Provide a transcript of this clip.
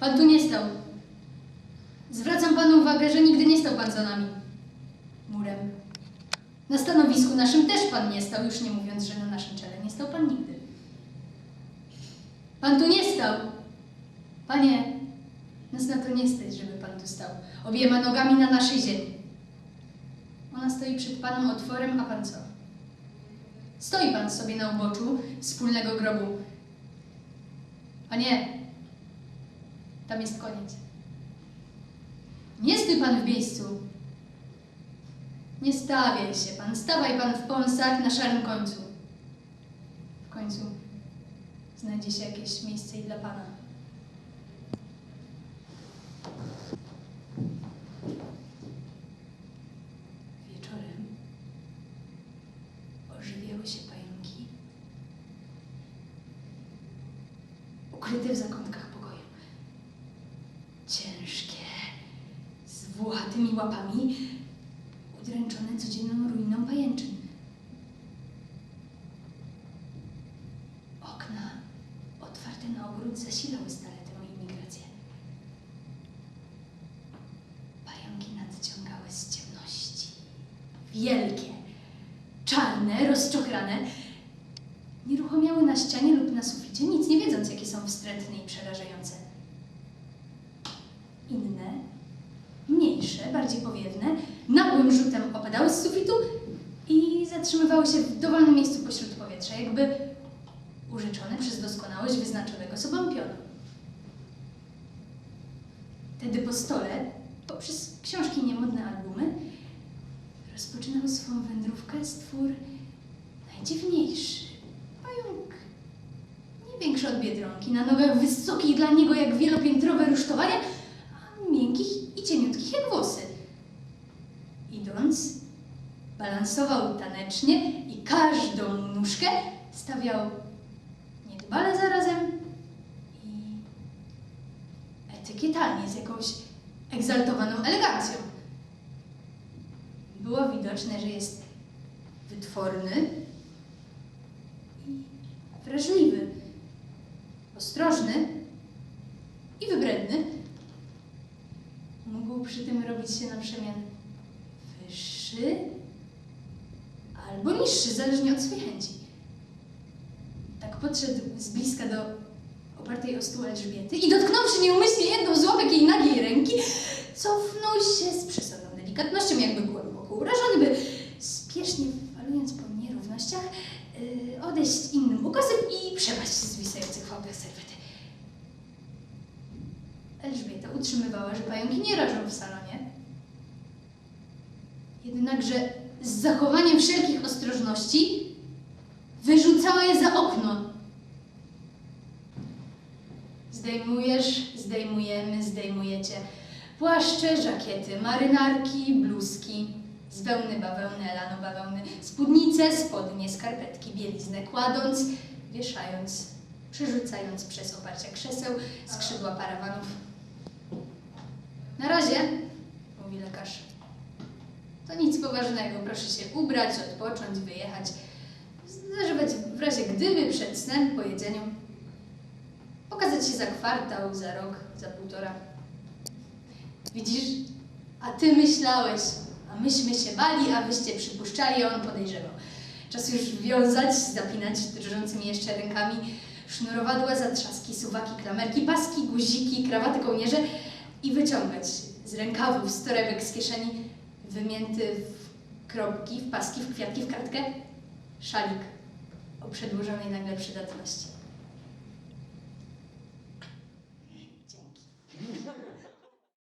Pan tu nie stał. Zwracam panu uwagę, że nigdy nie stał pan za nami. Murem. Na stanowisku naszym też pan nie stał, już nie mówiąc, że na naszym czele nie stał pan nigdy. Pan tu nie stał. Panie, nas na to nie stać, żeby pan tu stał. Obiema nogami na naszej ziemi. Ona stoi przed panem otworem, a pan co? Stoi pan sobie na uboczu wspólnego grobu. Panie, tam jest koniec. Nie stój pan w miejscu. Nie stawiaj się pan, stawaj pan w pąsach na szarym końcu. W końcu znajdzie się jakieś miejsce i dla pana. Wieczorem ożywiały się pająki, ukryte w zakątkach włochatymi łapami, udręczone codzienną ruiną pajęczyn. Okna otwarte na ogród zasilały stale tę imigrację. Pająki nadciągały z ciemności. Wielkie, czarne, rozczochrane. Nieruchomiały na ścianie lub na suficie, mniejsze, bardziej powiewne, nagłym rzutem opadały z sufitu i zatrzymywały się w dowolnym miejscu pośród powietrza, jakby urzeczone przez doskonałość wyznaczonego sobą pionu. Tedy po stole, poprzez książki niemodne albumy, rozpoczynał swą wędrówkę stwór najdziwniejszy. Pająk nie większy od biedronki, na nogach wysokich dla niego balansował tanecznie i każdą nóżkę stawiał niedbale zarazem i etykietalnie, z jakąś egzaltowaną elegancją. Było widoczne, że jest wytworny i wrażliwy, ostrożny i wybredny. Mógł przy tym robić się na przemian wyższy albo niższy, zależnie od swojej chęci. Tak podszedł z bliska do opartej o stół Elżbiety i dotknąwszy nieumyślnie jedną z łapek jej nagiej ręki, cofnął się z przesadną delikatnością, jakby głęboko urażony, by spiesznie falując po nierównościach, yy, odejść innym ukosem i przepaść z wisających w łapach serwety. Elżbieta utrzymywała, że pająki nie rażą w salonie. Jednakże z zachowaniem wszelkich ostrożności wyrzucała je za okno. Zdejmujesz, zdejmujemy, zdejmujecie. Płaszcze, żakiety, marynarki, bluzki, z wełny bawełny, elano bawełny, spódnice, spodnie, skarpetki, bieliznę kładąc, wieszając, przerzucając przez oparcia krzeseł, skrzydła parawanów. Na razie, mówi lekarz. To nic poważnego, proszę się ubrać, odpocząć, wyjechać, zażywać w razie gdyby przed snem, po jedzeniu. Pokazać się za kwartał, za rok, za półtora. Widzisz, a ty myślałeś, a myśmy się bali, a wyście przypuszczali, a on podejrzewał. Czas już wiązać, zapinać drżącymi jeszcze rękami sznurowadła, zatrzaski, suwaki, klamerki, paski, guziki, krawaty, kołnierze i wyciągać z rękawów, z torebek, z kieszeni wymięty w kropki, w paski, w kwiatki, w kartkę szalik o przedłużonej nagle przydatności.